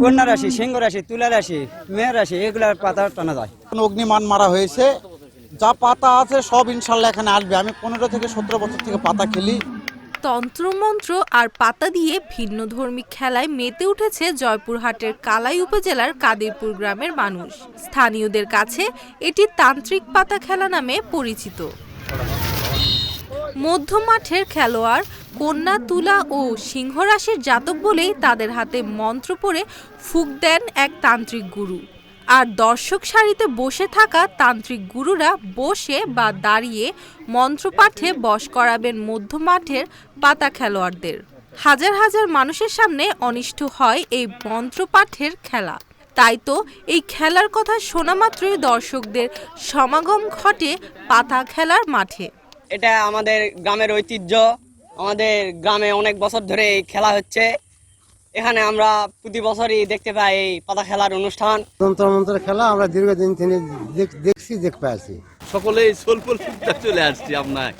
কন্যা রাশি সিংহ রাশি তুলা রাশি মেয়ের রাশি এগুলার পাতা টানা যায়। অগ্নিমান মারা হয়েছে যা পাতা আছে সব ইনশাল্লাহ এখানে আসবে। আমি পনেরো থেকে সতেরো বছর থেকে পাতা খেলি। তন্ত্রমন্ত্র আর পাতা দিয়ে ভিন্নধর্মী খেলায় মেতে উঠেছে জয়পুরহাটের কালাই উপজেলার কাদিরপুর গ্রামের মানুষ। স্থানীয়দের কাছে এটি তান্ত্রিক পাতা খেলা নামে পরিচিত। মধ্যমাঠের খেলোয়াড় কন্যা, তুলা ও সিংহ রাশির জাতক বলেই তাদের হাতে মন্ত্র পড়ে ফুক দেন এক তান্ত্রিক গুরু। আর দর্শক সারিতে বসে থাকা তান্ত্রিক গুরুরা বসে বা দাঁড়িয়ে মন্ত্রপাঠে বশ করাবেন মধ্যমাঠের পাতা খেলোয়াড়দের। হাজার হাজার মানুষের সামনে অনিষ্ট হয় এই মন্ত্রপাঠের খেলা। তাই তো এই খেলার কথা শোনা মাত্রই দর্শকদের সমাগম ঘটে পাতা খেলার মাঠে। এটা আমাদের গ্রামের ঐতিহ্য। আমাদের গ্রামে অনেক বছর ধরে এই খেলা হচ্ছে। এখানে আমরা প্রতি বছরই দেখতে পাই এই পাতা খেলার অনুষ্ঠান। তন্ত্রমন্ত্র খেলা আমরা দীর্ঘদিন থেকে দেখ- দেখছি দেখতে আছি সকলেই ফুটটা চলে আসছি আপনার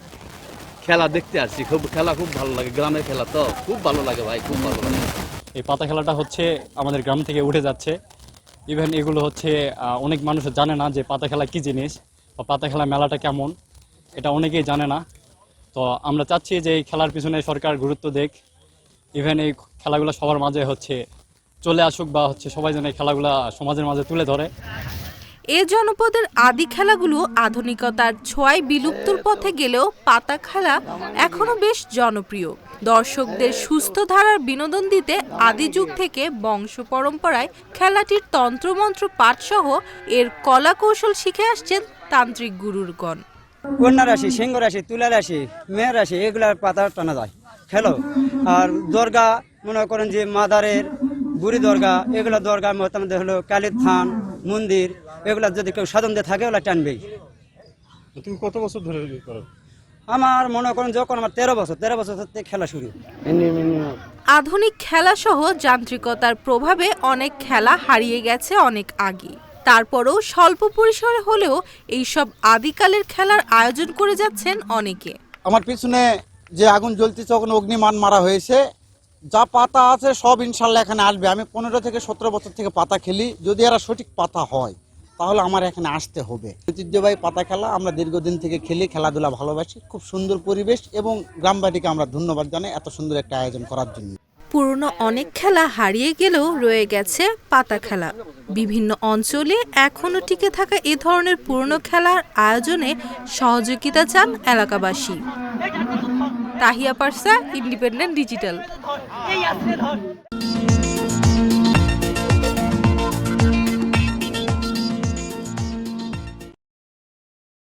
খেলা দেখতে আসছি খুব খেলা খুব ভালো লাগে। গ্রামের খেলা তো খুব ভালো লাগে ভাই খুব ভালো লাগে। এই পাতা খেলাটা হচ্ছে আমাদের গ্রাম থেকে উঠে যাচ্ছে। ইভেন এগুলো হচ্ছে অনেক মানুষ জানে না যে পাতা খেলা কি জিনিস বা পাতা খেলা মেলাটা কেমন। এটা অনেকেই জানে না। তো আমরা চাচ্ছি যে এই খেলার পিছনে সরকার গুরুত্ব দেখ। ইভেন এই খেলাগুলো সবার মাঝে হচ্ছে চলে আসুক বা হচ্ছে সবাই যেন এই খেলাগুলা সমাজের মাঝে তুলে ধরে। এ জনপদের আদি খেলাগুলো আধুনিকতার ছোঁয়ায় বিলুপ্তর পথে গেলেও পাতা খেলা এখনও বেশ জনপ্রিয়। দর্শকদের সুস্থ ধারার বিনোদন দিতে আদি যুগ থেকে বংশ পরম্পরায় খেলাটির তন্ত্রমন্ত্র পাঠসহ এর কলা কৌশল শিখে আসছেন তান্ত্রিক গুরুরগণ কন্যা রাশি সিংহ রাশি তুলা রাশি মেয়ের রাশি এগুলার পাতা টানা যায়। খেলো? আর দর্গা মনে করেন যে মাদারের বুড়ি দর্গা এগুলো দর্গা মধ্যে হলো কালীর থান মন্দির এগুলো যদি কেউ সাধন দিয়ে থাকে ওগুলা টানবেই। তুমি কত বছর ধরে করো? আমার মনে করেন যখন আমার তেরো বছর তেরো বছর থেকে খেলা শুরু। আধুনিক খেলাসহ যান্ত্রিকতার প্রভাবে অনেক খেলা হারিয়ে গেছে অনেক আগে তারপরেও স্বল্প পরিসরে হলেও এইসব আদিকালের খেলার আয়োজন করে যাচ্ছেন অনেকে। আমার পিছনে যে আগুন জ্বলতেছে, ওখানে অগ্নিমান মারা হয়েছে। যা পাতা আছে সব ইনশাল্লাহ এখানে আসবে। আমি পনেরো থেকে সতেরো বছর থেকে পাতা খেলি। যদি এরা সঠিক পাতা হয়, তাহলে আমার এখানে আসতে হবে। ঐতিহ্যবাহী পাতা খেলা আমরা দীর্ঘদিন থেকে খেলি, খেলাধুলা ভালোবাসি। খুব সুন্দর পরিবেশ এবং গ্রামবাড়িকে আমরা ধন্যবাদ জানাই এত সুন্দর একটা আয়োজন করার জন্য। পুরনো অনেক খেলা হারিয়ে গেলেও রয়ে গেছে পাতা খেলা। বিভিন্ন অঞ্চলে এখনও টিকে থাকা এ ধরনের পুরনো খেলার আয়োজনে সহযোগিতা চান এলাকাবাসী। Tahiya Parsa, Independent Digital.